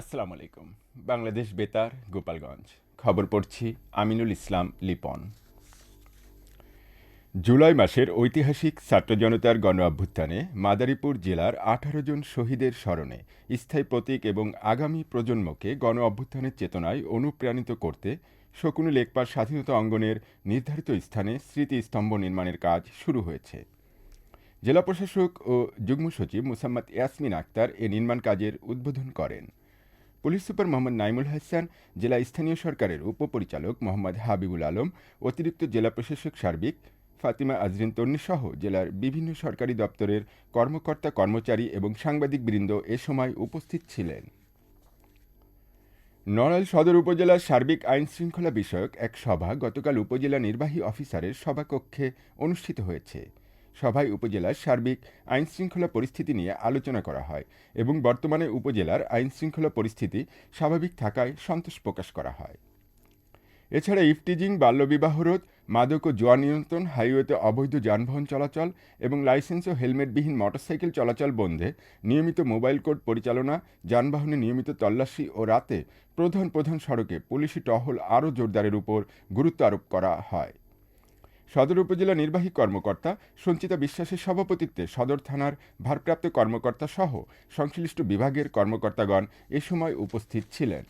আসসালামু আলাইকুম। বাংলাদেশ বেতার, গোপালগঞ্জ। খবর পড়ছি আমিনুল ইসলাম লিপন। জুলাই মাসের ঐতিহাসিক ছাত্র জনতার গণ অভ্যুত্থানে মাদারীপুর জেলার আঠারো জন শহীদের স্মরণে স্থায়ী প্রতীক এবং আগামী প্রজন্মকে গণ অভ্যুত্থানের চেতনায় অনুপ্রাণিত করতে শকুনি লেকপার স্বাধীনতা অঙ্গনের নির্ধারিত স্থানে স্মৃতিস্তম্ভ নির্মাণের কাজ শুরু হয়েছে। জেলা প্রশাসক ও যুগ্ম সচিব মুসাম্মদ ইয়াসমিন আক্তার এ নির্মাণ কাজের উদ্বোধন করেন। পুলিশ সুপার মোহাম্মদ নাইমুল হাসান, জেলা স্থানীয় সরকারের উপপরিচালক মোহাম্মদ হাবিবুল আলম, অতিরিক্ত জেলা প্রশাসক সার্বিক ফাতিমা আজরিন তন্নি সহ জেলার বিভিন্ন সরকারি দপ্তরের কর্মকর্তা কর্মচারী এবং সাংবাদিকবৃন্দ এ সময় উপস্থিত ছিলেন। নড়াইল সদর উপজেলার সার্বিক আইন শৃঙ্খলা বিষয়ক এক সভা গতকাল উপজেলা নির্বাহী অফিসারের সভাকক্ষে অনুষ্ঠিত হয়েছে। সভায় উপজেলার সার্বিক আইন শৃঙ্খলা পরিস্থিতি নিয়ে আলোচনা করা হয় এবং বর্তমানে উপজেলার আইন শৃঙ্খলা পরিস্থিতি স্বাভাবিক থাকায় সন্তোষ প্রকাশ করা হয়। এছাড়া ইফটিজিং, বাল্যবিবাহ রোধ, মাদক ও জোয়া নিয়ন্ত্রণ, হাইওয়েতে অবৈধ যানবাহন চলাচল এবং লাইসেন্স ও হেলমেটবিহীন মোটরসাইকেল চলাচল বন্ধে নিয়মিত মোবাইল কোড পরিচালনা, যানবাহনে নিয়মিত তল্লাশি ও রাতে প্রধান প্রধান সড়কে পুলিশি টহল আরও জোরদারের উপর গুরুত্ব আরোপ করা হয়। সদর উপজেলা নির্বাহী কর্মকর্তা সঞ্চিতা বিশ্বাসের সভাপতিত্বে সদর থানার ভারপ্রাপ্ত কর্মকর্তা সহ সংশ্লিষ্ট বিভাগের কর্মকর্তাগণ এ সময় উপস্থিত ছিলেন।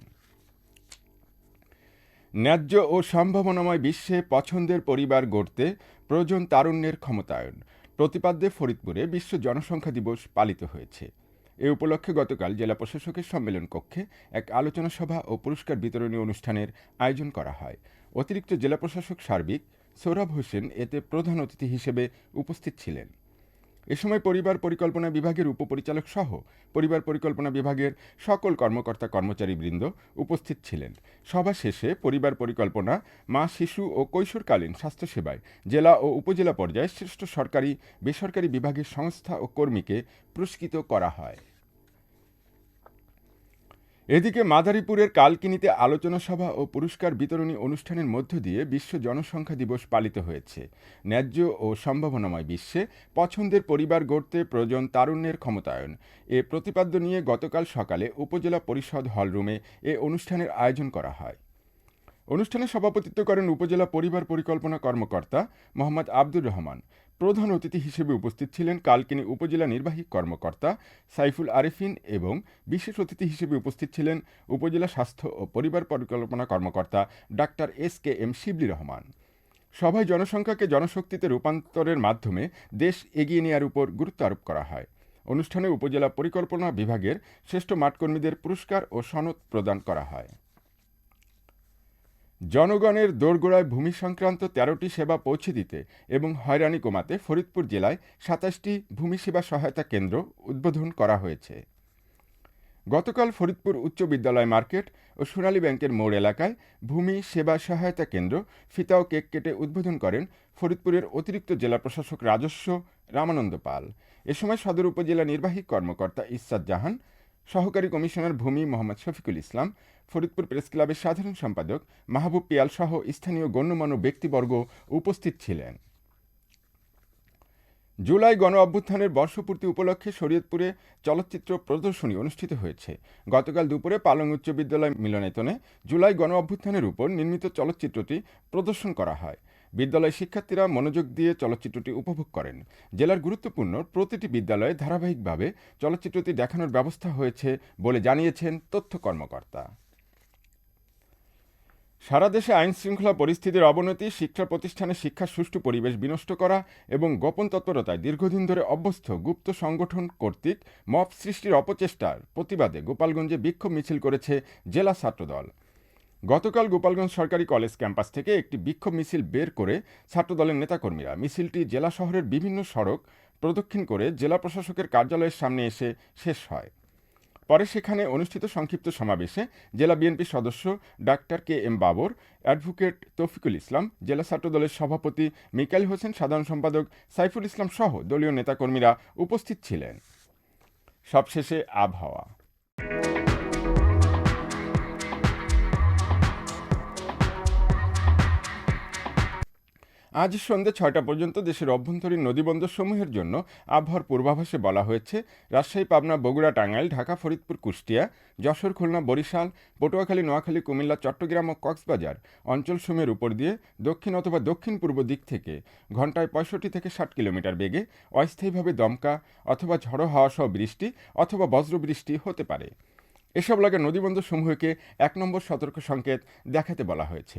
ন্যায্য ও সম্ভাবনাময় বিশ্বে পছন্দের পরিবার গড়তে প্রয়োজন তারুণ্যের ক্ষমতায়ন। প্রতিপাদ্যে ফরিদপুরে বিশ্ব জনসংখ্যা দিবস পালিত হয়েছে। এ উপলক্ষে গতকাল জেলা প্রশাসকের সম্মেলন কক্ষে এক আলোচনা সভা ও পুরস্কার বিতরণী অনুষ্ঠানের আয়োজন করা হয়। অতিরিক্ত জেলা প্রশাসক সার্বিক সৌরভ হোসেন এতে প্রধান অতিথি হিসেবে উপস্থিত ছিলেন। এ সময় পরিবার পরিকল্পনা বিভাগের উপপরিচালক সহ পরিবার পরিকল্পনা বিভাগের সকল কর্মকর্তা কর্মচারীবৃন্দ উপস্থিত ছিলেন। সভা শেষে পরিবার পরিকল্পনা, মা শিশু ও কৈশোরকালীন স্বাস্থ্যসেবায় জেলা ও উপজেলা পর্যায়ে শ্রেষ্ঠ সরকারি, বেসরকারি বিভাগের সংস্থা ও কর্মীকে পুরস্কৃত করা হয়। এদিকে মাদারীপুরের কালকিনিতে আলোচনা সভা ও পুরস্কার বিতরণী অনুষ্ঠানের মধ্য দিয়ে বিশ্ব জনসংখ্যা দিবস পালিত হয়েছে। ন্যায্য ও সম্ভাবনাময় বিশ্বে পছন্দের পরিবার গড়তে প্রয়োজন তারুণ্যের ক্ষমতায়ন। এ প্রতিপাদ্য নিয়ে গতকাল সকালে উপজেলা পরিষদ হলরুমে এ অনুষ্ঠানের আয়োজন করা হয়। অনুষ্ঠানে সভাপতিত্ব করেন উপজেলা পরিবার পরিকল্পনা কর্মকর্তা মোহাম্মদ আব্দুর রহমান। প্রধান অতিথি হিসেবে উপস্থিত ছিলেন কালকিনি উপজেলা নির্বাহী কর্মকর্তা সাইফুল আরেফিন এবং বিশেষ অতিথি হিসেবে উপস্থিত ছিলেন উপজেলা স্বাস্থ্য ও পরিবার পরিকল্পনা কর্মকর্তা doctor S K M Shibli Rahman. সভায় জনসংখ্যাকে জনশক্তিতে রূপান্তরের মাধ্যমে দেশ এগিয়ে নেওয়ার উপর গুরুত্ব আরোপ করা হয়। অনুষ্ঠানে উপজেলা পরিকল্পনা বিভাগের শ্রেষ্ঠ মাঠকর্মীদের পুরস্কার ও সনদ প্রদান করা হয়। জনগণের দোরগোড়ায় ভূমি সংক্রান্ত তেরোটি সেবা পৌঁছে দিতে এবং হয়রানি কমাতে ফরিদপুর জেলায় সাতাশটি ভূমি সেবা সহায়তা কেন্দ্র উদ্বোধন করা হয়েছে। গতকাল ফরিদপুর উচ্চ বিদ্যালয় মার্কেট ও সোনালী ব্যাংকের মোড় এলাকায় ভূমি সেবা সহায়তা কেন্দ্র ফিতা ও কেক কেটে উদ্বোধন করেন ফরিদপুরের অতিরিক্ত জেলা প্রশাসক রাজস্ব রামানন্দ পাল। এ সময় সদর উপজেলা নির্বাহী কর্মকর্তা ইসাদ জাহান, সহকারী কমিশনার ভূমি মোহাম্মদ শফিকুল ইসলাম ফরিদপুর প্রেস ক্লাবের সাধারণ সম্পাদক মাহবুব পিয়াল সহ স্থানীয় গণ্যমান্য ব্যক্তিবর্গ উপস্থিত ছিলেন। জুলাই গণ অভ্যুত্থানের বর্ষপূর্তি উপলক্ষে শরীয়তপুরে চলচ্চিত্র প্রদর্শনী অনুষ্ঠিত হয়েছে। গতকাল দুপুরে পালং উচ্চ বিদ্যালয় মিলনায়তনে জুলাই গণ অভ্যুত্থানের উপর নির্মিত চলচ্চিত্রটি প্রদর্শন করা হয়। বিদ্যালয় শিক্ষার্থীরা মনোযোগ দিয়ে চলচ্চিত্রটি উপভোগ করেন। জেলার গুরুত্বপূর্ণ প্রতিটি বিদ্যালয়ে ধারাবাহিকভাবে চলচ্চিত্রটি দেখানোর ব্যবস্থা হয়েছে বলে জানিয়েছেন তথ্য কর্মকর্তা। সারা দেশে আইন শৃঙ্খলা পরিস্থিতির অবনতি, শিক্ষা প্রতিষ্ঠানে শিক্ষার সুষ্ঠু পরিবেশ বিনষ্ট করা এবং গোপন তৎপরতায় দীর্ঘদিন ধরে অভ্যস্ত গুপ্ত সংগঠন কর্তৃক মব সৃষ্টির অপচেষ্টার প্রতিবাদে গোপালগঞ্জে বিক্ষোভ মিছিল করেছে জেলা ছাত্রদল। গতকাল গোপালগঞ্জ সরকারি কলেজ ক্যাম্পাস থেকে একটি বিক্ষোভ মিছিল বের করে ছাত্রদলের নেতাকর্মীরা মিছিলটি জেলা শহরের বিভিন্ন সড়ক প্রদক্ষিণ করে জেলা প্রশাসকের কার্যালয়ের সামনে এসে শেষ হয়। পরে সেখানে অনুষ্ঠিত সংক্ষিপ্ত সমাবেশে জেলা বিএনপি সদস্য doctor K M Babar, advocate Taufiqul Islam, জেলা ছাত্রদলের সভাপতি মিকাইল হোসেন, সাধারণ সম্পাদক সাইফুল ইসলাম সহ দলীয় নেতাকর্মীরা উপস্থিত ছিলেন। সবশেষে আবহাওয়া। আজ সন্ধ্যে ছয়টা পর্যন্ত দেশের অভ্যন্তরীণ নদীবন্দরসমূহের জন্য আবহাওয়ার পূর্বাভাসে বলা হয়েছে, রাজশাহী, পাবনা, বগুড়া, টাঙ্গাইল, ঢাকা, ফরিদপুর, কুষ্টিয়া, যশোর, খুলনা, বরিশাল, পটুয়াখালী, নোয়াখালী, কুমিল্লা, চট্টগ্রাম ও কক্সবাজার অঞ্চলসমূহের উপর দিয়ে দক্ষিণ অথবা দক্ষিণ পূর্ব দিক থেকে ঘন্টায় পঁয়ষট্টি থেকে ষাট কিলোমিটার বেগে অস্থায়ীভাবে দমকা অথবা ঝড়ো হাওয়া সহ বৃষ্টি অথবা বজ্রবৃষ্টি হতে পারে। এসব এলাকার নদীবন্দরসমূহকে এক নম্বর সতর্ক সংকেত দেখাতে বলা হয়েছে।